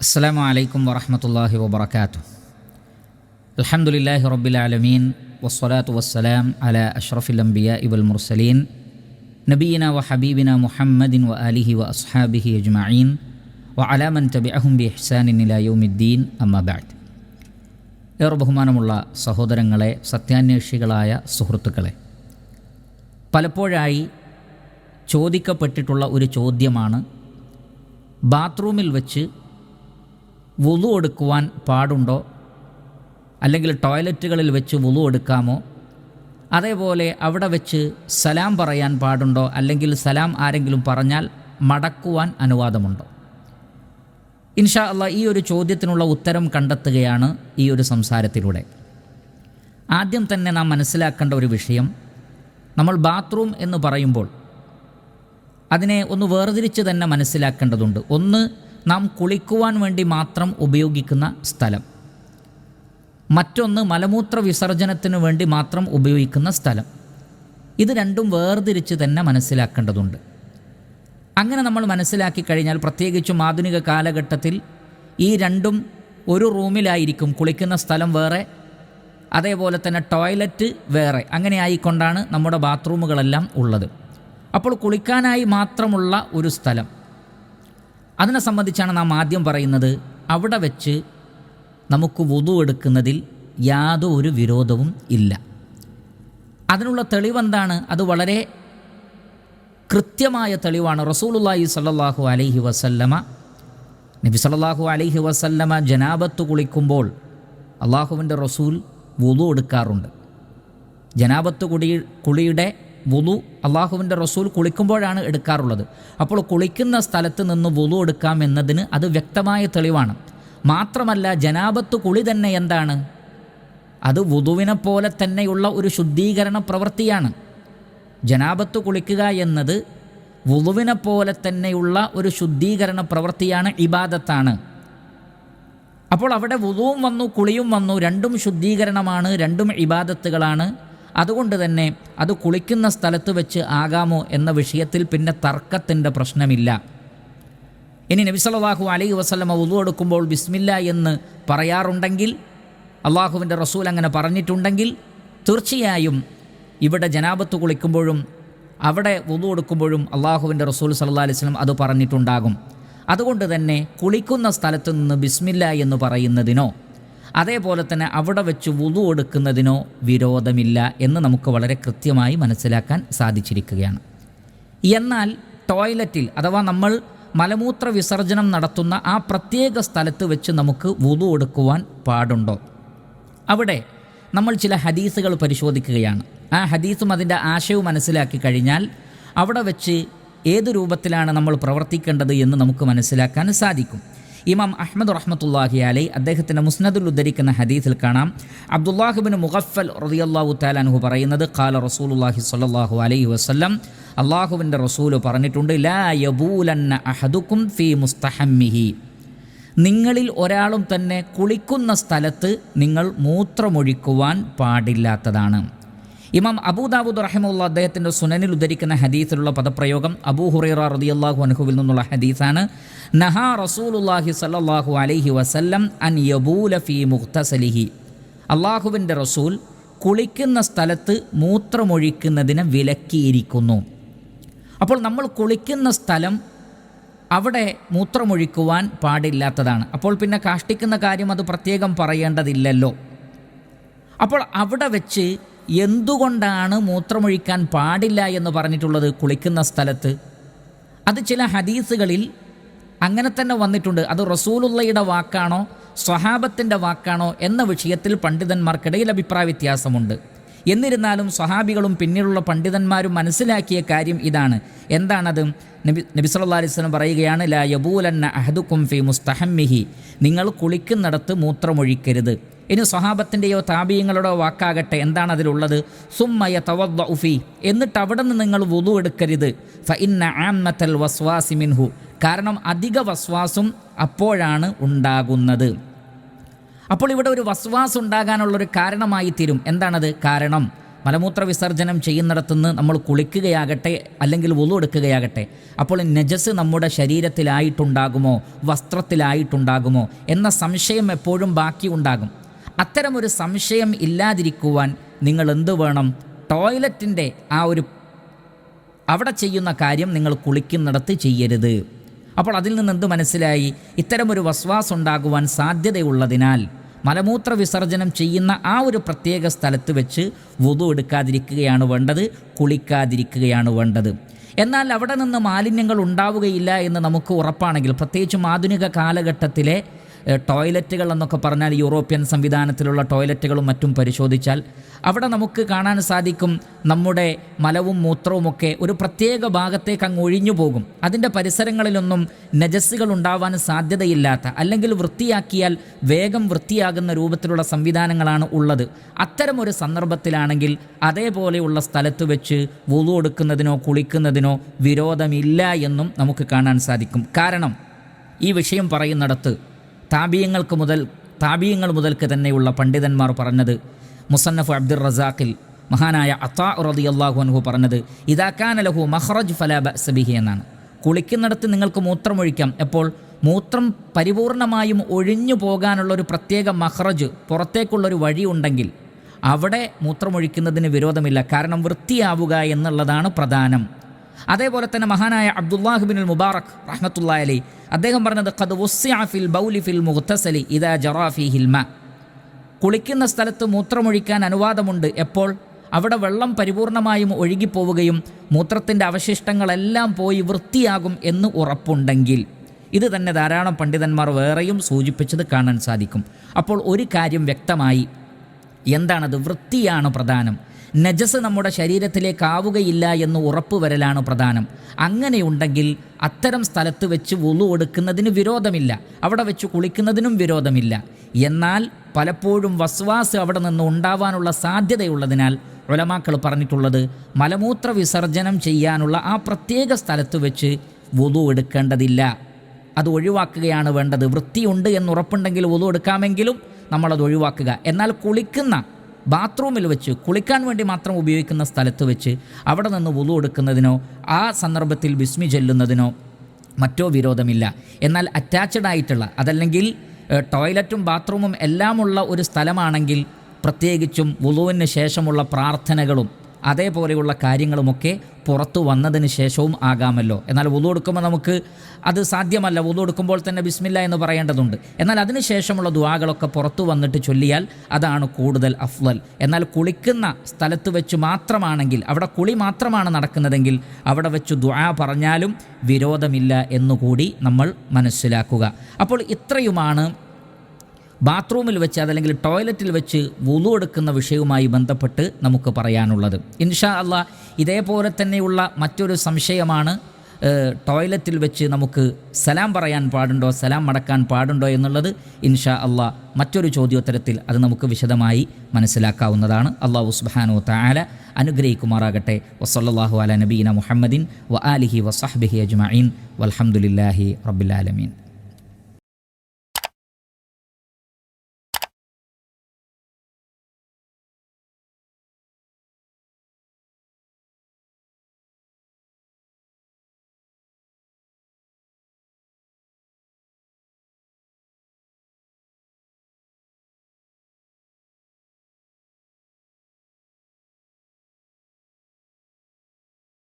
السلام عليكم ورحمة الله وبركاته الحمد لله رب العالمين والصلاة والسلام على أشرف الأنبياء والمرسلين نبينا وحبيبنا محمد وآله وأصحابه أجمعين وعلى من تبعهم بإحسان إلى يوم الدين أما بعد ഏറെ ബഹുമാനമുള്ള സഹോദരങ്ങളെ സത്യാന്വേഷികളായ സുഹൃത്തുക്കളെ പലപ്പോഴായി ചോദിക്കപ്പെട്ടിട്ടുള്ള ഒരു ചോദ്യമാണ് ബാത്റൂമിൽ വെച്ച് വുളു എടുക്കുവാൻ പാടുണ്ടോ? അല്ലെങ്കിൽ ടോയ്ലറ്റുകളിൽ വെച്ച് വുളു എടുക്കാമോ? അതേപോലെ അവിടെ വെച്ച് സലാം പറയാൻ പാടുണ്ടോ? അല്ലെങ്കിൽ സലാം ആരെങ്കിലും പറഞ്ഞാൽ മടക്കുവാൻ അനുവാദമുണ്ടോ? ഇൻഷാ അല്ല ഈ ഒരു ചോദ്യത്തിനുള്ള ഉത്തരം കണ്ടെത്തുകയാണ് ഈ ഒരു സംസാരത്തിലൂടെ. ആദ്യം തന്നെ നാം മനസ്സിലാക്കേണ്ട ഒരു വിഷയം നമ്മൾ ബാത്റൂം എന്ന് പറയുമ്പോൾ അതിനെ ഒന്ന് വേർതിരിച്ച് തന്നെ മനസ്സിലാക്കേണ്ടതുണ്ട്. ഒന്ന് നാം കുളിക്കുവാൻ വേണ്ടി മാത്രം ഉപയോഗിക്കുന്ന സ്ഥലം. മറ്റൊന്ന് മലമൂത്ര വിസർജനത്തിന് വേണ്ടി മാത്രം ഉപയോഗിക്കുന്ന സ്ഥലം. ഇത് രണ്ടും വേർതിരിച്ച് തന്നെ മനസ്സിലാക്കേണ്ടതുണ്ട്. അങ്ങനെ നമ്മൾ മനസ്സിലാക്കി കഴിഞ്ഞാൽ പ്രത്യേകിച്ചും ആധുനിക കാലഘട്ടത്തിൽ ഈ രണ്ടും ഒരു റൂമിലായിരിക്കും കുളിക്കുന്ന സ്ഥലം വേറെ അതേപോലെ തന്നെ ടോയ്ലറ്റ് വേറെ. അങ്ങനെ ആയിക്കൊണ്ടാണ് നമ്മുടെ ബാത്റൂമുകളെല്ലാം ഉള്ളത്. അപ്പോൾ കുളിക്കാനായി മാത്രമുള്ള ഒരു സ്ഥലം. അതിനെ സംബന്ധിച്ചാണ് നാം ആദ്യം പറയുന്നത്. അവിടെ വെച്ച് നമുക്ക് വുതു എടുക്കുന്നതിൽ യാതൊരു വിരോധവും ഇല്ല. അതിനുള്ള തെളിവെന്താണ്? അത് വളരെ കൃത്യമായ തെളിവാണ്. റസൂലുള്ളാഹി സല്ലാഹു അലൈഹി വസല്ലമ നബി സല്ലാഹു അലൈഹി വസല്ലമ ജനാബത്ത് കുളിക്കുമ്പോൾ അള്ളാഹുവിന്റെ റസൂൽ വുതു എടുക്കാറുണ്ട്. ജനാബത്ത് കുടി കുളിയുടെ വുളു അള്ളാഹുവിന്റെ റസൂൽ കുളിക്കുമ്പോഴാണ് എടുക്കാറുള്ളത്. അപ്പോൾ കുളിക്കുന്ന സ്ഥലത്ത് നിന്ന് വുളു എടുക്കാം എന്നതിന് അത് വ്യക്തമായ തെളിവാണ്. മാത്രമല്ല ജനാബത്ത് കുളി തന്നെ എന്താണ്? അത് വുതുവിനെ പോലെ തന്നെയുള്ള ഒരു ശുദ്ധീകരണ പ്രവൃത്തിയാണ്. ജനാബത്ത് കുളിക്കുക എന്നത് വുളുവിനെ പോലെ തന്നെയുള്ള ഒരു ശുദ്ധീകരണ പ്രവൃത്തിയാണ് ഇബാദത്താണ്. അപ്പോൾ അവിടെ വുളുവും വന്നു കുളിയും വന്നു രണ്ടും ശുദ്ധീകരണമാണ് രണ്ടും ഇബാദത്തുകളാണ്. അതുകൊണ്ട് തന്നെ അത് കുളിക്കുന്ന സ്ഥലത്ത് വെച്ച് ആകാമോ എന്ന വിഷയത്തിൽ പിന്നെ തർക്കത്തിന്റെ പ്രശ്നമില്ല. ഇനി നബി സല്ലല്ലാഹു അലൈഹി വസല്ലമ ഉതു എടുക്കുമ്പോൾ ബിസ്മില്ല എന്ന് പറയാറുണ്ടെങ്കിൽ അള്ളാഹുവിന്റെ റസൂൽ അങ്ങനെ പറഞ്ഞിട്ടുണ്ടെങ്കിൽ തീർച്ചയായും ഇവിടെ ജനാബത്ത് കുളിക്കുമ്പോഴും അവിടെ ഉതു എടുക്കുമ്പോഴും അള്ളാഹുവിന്റെ റസൂൽ സല്ലാ അലൈഹി സ്വലം അത് പറഞ്ഞിട്ടുണ്ടാകും. അതുകൊണ്ട് തന്നെ കുളിക്കുന്ന സ്ഥലത്ത് നിന്ന് ബിസ്മില്ല എന്ന് പറയുന്നതിനോ അതേപോലെ തന്നെ അവിടെ വെച്ച് വുതു എടുക്കുന്നതിനോ വിരോധമില്ല എന്ന് നമുക്ക് വളരെ കൃത്യമായി മനസ്സിലാക്കാൻ സാധിച്ചിരിക്കുകയാണ്. എന്നാൽ ടോയ്ലറ്റിൽ അഥവാ നമ്മൾ മലമൂത്ര വിസർജനം നടത്തുന്ന ആ പ്രത്യേക സ്ഥലത്ത് വെച്ച് നമുക്ക് വുതു എടുക്കുവാൻ പാടുണ്ടോ? അവിടെ നമ്മൾ ചില ഹദീസുകൾ പരിശോധിക്കുകയാണ്. ആ ഹദീസും അതിന്റെ ആശയവും മനസ്സിലാക്കി കഴിഞ്ഞാൽ അവിടെ വെച്ച് ഏത് രൂപത്തിലാണ് നമ്മൾ പ്രവർത്തിക്കേണ്ടത് എന്ന് നമുക്ക് മനസ്സിലാക്കാൻ സാധിക്കും. ഇമാം അഹമ്മദ് റഹ്മത്തുല്ലാഹി അലൈ അദ്ദേഹത്തിന്റെ മുസ്നദുൽ ഉദ്ധരിക്കുന്ന ഹദീസിൽ കാണാം. അബ്ദുല്ലാഹിബിന് മുഖഫൽ റതിയല്ലാഹു താലാൻഹു പറയുന്നത് കാല റസൂലുല്ലാഹി സ്വല്ലല്ലാഹു അലൈഹി വസ്ലം അള്ളാഹുവിന്റെ റസൂൽ പറഞ്ഞിട്ടുണ്ട് ലാ യബൂലന്ന അഹദുക്കും ഫി മുസ്തഹമ്മിഹി. നിങ്ങളിൽ ഒരാളും തന്നെ കുളിക്കുന്ന സ്ഥലത്ത് നിങ്ങൾ മൂത്രമൊഴിക്കുവാൻ പാടില്ലാത്തതാണ്. ഇമാം അബൂദാബുദ് റഹിമുള്ള അദ്ദേഹത്തിന്റെ സുനനിൽ ഉദ്ധരിക്കുന്ന ഹദീസിലുള്ള പദപ്രയോഗം അബൂ ഹുറൈറ റദിയല്ലാഹു അൻഹുവിൽ നിന്നുള്ള ഹദീസാണ്. നഹാ റസൂലുല്ലാഹി സല്ലാഹു അലൈഹി വസല്ലം അൻ യബൂല ഫി മുഖ്തസലിഹി. അള്ളാഹുവിന്റെ റസൂൽ കുളിക്കുന്ന സ്ഥലത്ത് മൂത്രമൊഴിക്കുന്നതിനെ വിലക്കിയിരിക്കുന്നു. അപ്പോൾ നമ്മൾ കുളിക്കുന്ന സ്ഥലം അവിടെ മൂത്രമൊഴിക്കുവാൻ പാടില്ലാത്തതാണ്. അപ്പോൾ പിന്നെ കാഷ്ടിക്കുന്ന കാര്യം അത് പ്രത്യേകം പറയേണ്ടതില്ലല്ലോ. അപ്പോൾ അവിടെ വെച്ച് എന്തുകൊണ്ടാണ് മൂത്രമൊഴിക്കാൻ പാടില്ല എന്ന് പറഞ്ഞിട്ടുള്ളത് കുളിക്കുന്ന സ്ഥലത്ത്? അത് ചില ഹദീസുകളിൽ അങ്ങനെ തന്നെ വന്നിട്ടുണ്ട്. അത് റസൂലുള്ളയുടെ വാക്കാണോ സ്വഹാബത്തിന്റെ വാക്കാണോ എന്ന വിഷയത്തിൽ പണ്ഡിതന്മാർക്കിടയിൽ അഭിപ്രായ വ്യത്യാസമുണ്ട്. എന്നിരുന്നാലും സ്വഹാബികളും പിന്നീടുള്ള പണ്ഡിതന്മാരും മനസ്സിലാക്കിയ കാര്യം ഇതാണ്. എന്താണത്? നബി നബി അലൈഹി വസല്ലം പറയുകയാണ് ലാ യബൂലന്ന അഹദുക്കും ഫി മുസ്തഹമ്മിഹി. നിങ്ങൾ കുളിക്കുന്നിടത്ത് മൂത്രമൊഴിക്കരുത്. ഇനി സ്വഹാബത്തിന്റെയോ താപീയങ്ങളുടെയോ വാക്കാകട്ടെ. എന്താണ് അതിലുള്ളത്? സുമ്മയ തവദ്ദ ഉഫി എന്നിട്ട് അവിടെ നിന്ന് നിങ്ങൾ വുളു എടുക്കരുത്. ഫ ഇന്ന ആമത്തൽ വസ്വാസി മിൻഹു. കാരണം അധിക വസ്വാസും അപ്പോഴാണ് ഉണ്ടാകുന്നത്. അപ്പോൾ ഇവിടെ ഒരു വസ്വാസ് ഉണ്ടാകാനുള്ളൊരു കാരണമായി തീരും. എന്താണത്? കാരണം മലമൂത്ര വിസർജനം ചെയ്യുന്നിടത്തുനിന്ന് നമ്മൾ കുളിക്കുകയാകട്ടെ അല്ലെങ്കിൽ വുളു എടുക്കുകയാകട്ടെ അപ്പോൾ നജസ് നമ്മുടെ ശരീരത്തിലായിട്ടുണ്ടാകുമോ? വസ്ത്രത്തിലായിട്ടുണ്ടാകുമോ? എന്ന സംശയം എപ്പോഴും ബാക്കി ഉണ്ടാകും അത്തരമൊരു സംശയം ഇല്ലാതിരിക്കുവാൻ നിങ്ങൾ എന്തു വേണം? ടോയ്ലറ്റിന്റെ ആ ഒരു അവിടെ ചെയ്യുന്ന കാര്യം നിങ്ങൾ കുളിക്കുന്നിടത്ത് ചെയ്യരുത്. അപ്പോൾ അതിൽ നിന്ന് എന്ത് മനസ്സിലായി? ഇത്തരമൊരു വസ്വാസ് ഉണ്ടാകുവാൻ സാധ്യതയുള്ളതിനാൽ മലമൂത്ര വിസർജനം ചെയ്യുന്ന ആ ഒരു പ്രത്യേക സ്ഥലത്ത് വെച്ച് വുതു എടുക്കാതിരിക്കുകയാണ് വേണ്ടത് കുളിക്കാതിരിക്കുകയാണ് വേണ്ടത്. എന്നാൽ അവിടെ നിന്ന് മാലിന്യങ്ങൾ ഉണ്ടാവുകയില്ല എന്ന് നമുക്ക് ഉറപ്പാണെങ്കിൽ പ്രത്യേകിച്ചും ആധുനിക കാലഘട്ടത്തിലെ ടോയ്ലറ്റുകൾ എന്നൊക്കെ പറഞ്ഞാൽ യൂറോപ്യൻ സംവിധാനത്തിലുള്ള ടോയ്ലറ്റുകളും മറ്റും പരിശോധിച്ചാൽ അവിടെ നമുക്ക് കാണാൻ സാധിക്കും നമ്മുടെ മലവും മൂത്രവുമൊക്കെ ഒരു പ്രത്യേക ഭാഗത്തേക്ക് അങ്ങ് ഒഴിഞ്ഞു പോകും. അതിന്റെ പരിസരങ്ങളിലൊന്നും നജസ്സുകൾ ഉണ്ടാവാൻ സാധ്യതയില്ലാത്ത അല്ലെങ്കിൽ വൃത്തിയാക്കിയാൽ വേഗം വൃത്തിയാകുന്ന രൂപത്തിലുള്ള സംവിധാനങ്ങളാണ് ഉള്ളത്. അത്തരമൊരു സന്ദർഭത്തിലാണെങ്കിൽ അതേപോലെയുള്ള സ്ഥലത്ത് വെച്ച് വുളു എടുക്കുന്നതിനോ കുളിക്കുന്നതിനോ വിരോധമില്ല എന്നും നമുക്ക് കാണാൻ സാധിക്കും. കാരണം ഈ വിഷയം പറയുന്നിടത്ത് താബീയങ്ങൾക്ക് മുതൽ താബീയങ്ങൾ മുതൽക്ക് തന്നെയുള്ള പണ്ഡിതന്മാർ പറഞ്ഞത് മുസന്നഫ് അബ്ദുർ റസാഖിൽ മഹാനായ അത്താ റതി അള്ളാഹു അൻഹു പറഞ്ഞത് ഇതാക്കാൻ ലഹു മഹ്റജ് ഫലാബ സബിഹി എന്നാണ്. കുളിക്കുന്നിടത്ത് നിങ്ങൾക്ക് മൂത്രമൊഴിക്കാം. എപ്പോൾ മൂത്രം പരിപൂർണമായും ഒഴിഞ്ഞു പോകാനുള്ള ഒരു പ്രത്യേക മഹ്റജ് പുറത്തേക്കുള്ളൊരു വഴി ഉണ്ടെങ്കിൽ അവിടെ മൂത്രമൊഴിക്കുന്നതിന് വിരോധമില്ല. കാരണം വൃത്തിയാവുക എന്നുള്ളതാണ് പ്രധാനം. അതേപോലെ തന്നെ മഹാനായ അബ്ദുല്ലാഹിബിൻ മുബാറക് റഹ്മത്തുല്ലാ അലി അദ്ദേഹം പറഞ്ഞത് ഖദ് ഫിൽ ബൗലി ഫിൽ മുഗ്തസലി ഇദാ ജറാ ഫീഹിൽ മാ. കുളിക്കുന്ന സ്ഥലത്ത് മൂത്രമൊഴിക്കാൻ അനുവാദമുണ്ട് എപ്പോൾ? അവിടെ വെള്ളം പരിപൂർണമായും ഒഴുകിപ്പോവുകയും മൂത്രത്തിന്റെ അവശിഷ്ടങ്ങളെല്ലാം പോയി വൃത്തിയാകും എന്ന് ഉറപ്പുണ്ടെങ്കിൽ. ഇത് തന്നെ ധാരാളം പണ്ഡിതന്മാർ വേറെയും സൂചിപ്പിച്ചത് കാണാൻ സാധിക്കും. അപ്പോൾ ഒരു കാര്യം വ്യക്തമായി എന്താണത്? വൃത്തിയാണ് പ്രധാനം. നജസ് നമ്മുടെ ശരീരത്തിലേക്ക് ആവുകയില്ല എന്ന് ഉറപ്പുവരലാണ് പ്രധാനം. അങ്ങനെയുണ്ടെങ്കിൽ അത്തരം സ്ഥലത്ത് വെച്ച് വുളു എടുക്കുന്നതിന് വിരോധമില്ല. അവിടെ വെച്ച് കുളിക്കുന്നതിനും വിരോധമില്ല. എന്നാൽ പലപ്പോഴും വസ്വാസ് അവിടെ നിന്ന് ഉണ്ടാവാനുള്ള സാധ്യതയുള്ളതിനാൽ ഒലമാക്കൾ പറഞ്ഞിട്ടുള്ളത് മലമൂത്ര വിസർജനം ചെയ്യാനുള്ള ആ പ്രത്യേക സ്ഥലത്ത് വെച്ച് വുളു എടുക്കേണ്ടതില്ല. അത് ഒഴിവാക്കുകയാണ് വേണ്ടത്. വൃത്തിയുണ്ട് എന്ന് ഉറപ്പുണ്ടെങ്കിൽ വുളു എടുക്കാമെങ്കിലും നമ്മളത് ഒഴിവാക്കുക. എന്നാൽ കുളിക്കുന്ന ബാത്റൂമിൽ വെച്ച് കുളിക്കാൻ വേണ്ടി മാത്രം ഉപയോഗിക്കുന്ന സ്ഥലത്ത് വെച്ച് അവിടെ നിന്ന് വുളു എടുക്കുന്നതിനോ ആ സന്ദർഭത്തിൽ വിസ്മി ചെല്ലുന്നതിനോ മറ്റോ വിരോധമില്ല. എന്നാൽ അറ്റാച്ച്ഡ് ആയിട്ടുള്ള അതല്ലെങ്കിൽ ടോയ്ലറ്റും ബാത്റൂമും എല്ലാമുള്ള ഒരു സ്ഥലമാണെങ്കിൽ പ്രത്യേകിച്ചും വുളുവിന് ശേഷമുള്ള പ്രാർത്ഥനകളും അതേപോലെയുള്ള കാര്യങ്ങളുമൊക്കെ പുറത്തു വന്നതിന് ശേഷവും ആകാമല്ലോ. എന്നാൽ വുളു എടുക്കുമ്പോൾ നമുക്ക് അത് സാധ്യമല്ല. വുളു എടുക്കുമ്പോൾ തന്നെ ബിസ്മില്ല എന്ന് പറയേണ്ടതുണ്ട്. എന്നാൽ അതിന് ശേഷമുള്ള ദുവാകളൊക്കെ പുറത്തു വന്നിട്ട് ചൊല്ലിയാൽ അതാണ് കൂടുതൽ അഫ്ലൽ എന്നാൽ കുളിക്കുന്ന സ്ഥലത്ത് വെച്ച് മാത്രമാണെങ്കിൽ അവിടെ കുളി മാത്രമാണ് നടക്കുന്നതെങ്കിൽ അവിടെ വെച്ച് ദുആ പറഞ്ഞാലും വിരോധമില്ല എന്നുകൂടി നമ്മൾ മനസ്സിലാക്കുക. അപ്പോൾ ഇത്രയുമാണ് ബാത്റൂമിൽ വെച്ച് അതല്ലെങ്കിൽ ടോയ്ലറ്റിൽ വെച്ച് വുളു എടുക്കുന്ന വിഷയവുമായി ബന്ധപ്പെട്ട് നമുക്ക് പറയാനുള്ളത്. ഇൻഷാ അല്ല ഇതേപോലെ തന്നെയുള്ള മറ്റൊരു സംശയമാണ് ടോയ്ലറ്റിൽ വെച്ച് നമുക്ക് സലാം പറയാൻ പാടുണ്ടോ സലാം മടക്കാൻ പാടുണ്ടോ എന്നുള്ളത് ഇൻഷാ അള്ളാ മറ്റൊരു ചോദ്യോത്തരത്തിൽ അത് നമുക്ക് വിശദമായി മനസ്സിലാക്കാവുന്നതാണ്. അള്ളാഹു സുബാനു താല അനുഗ്രഹിക്കുമാറാകട്ടെ. വസല്ലല്ലാഹു അല നബീന മുഹമ്മദിൻ വ ആലിഹി വസഹ്ബിഹി അജ്മീൻ വലഹമുല്ലാഹി റബ്ബിൽ ആലമീൻ.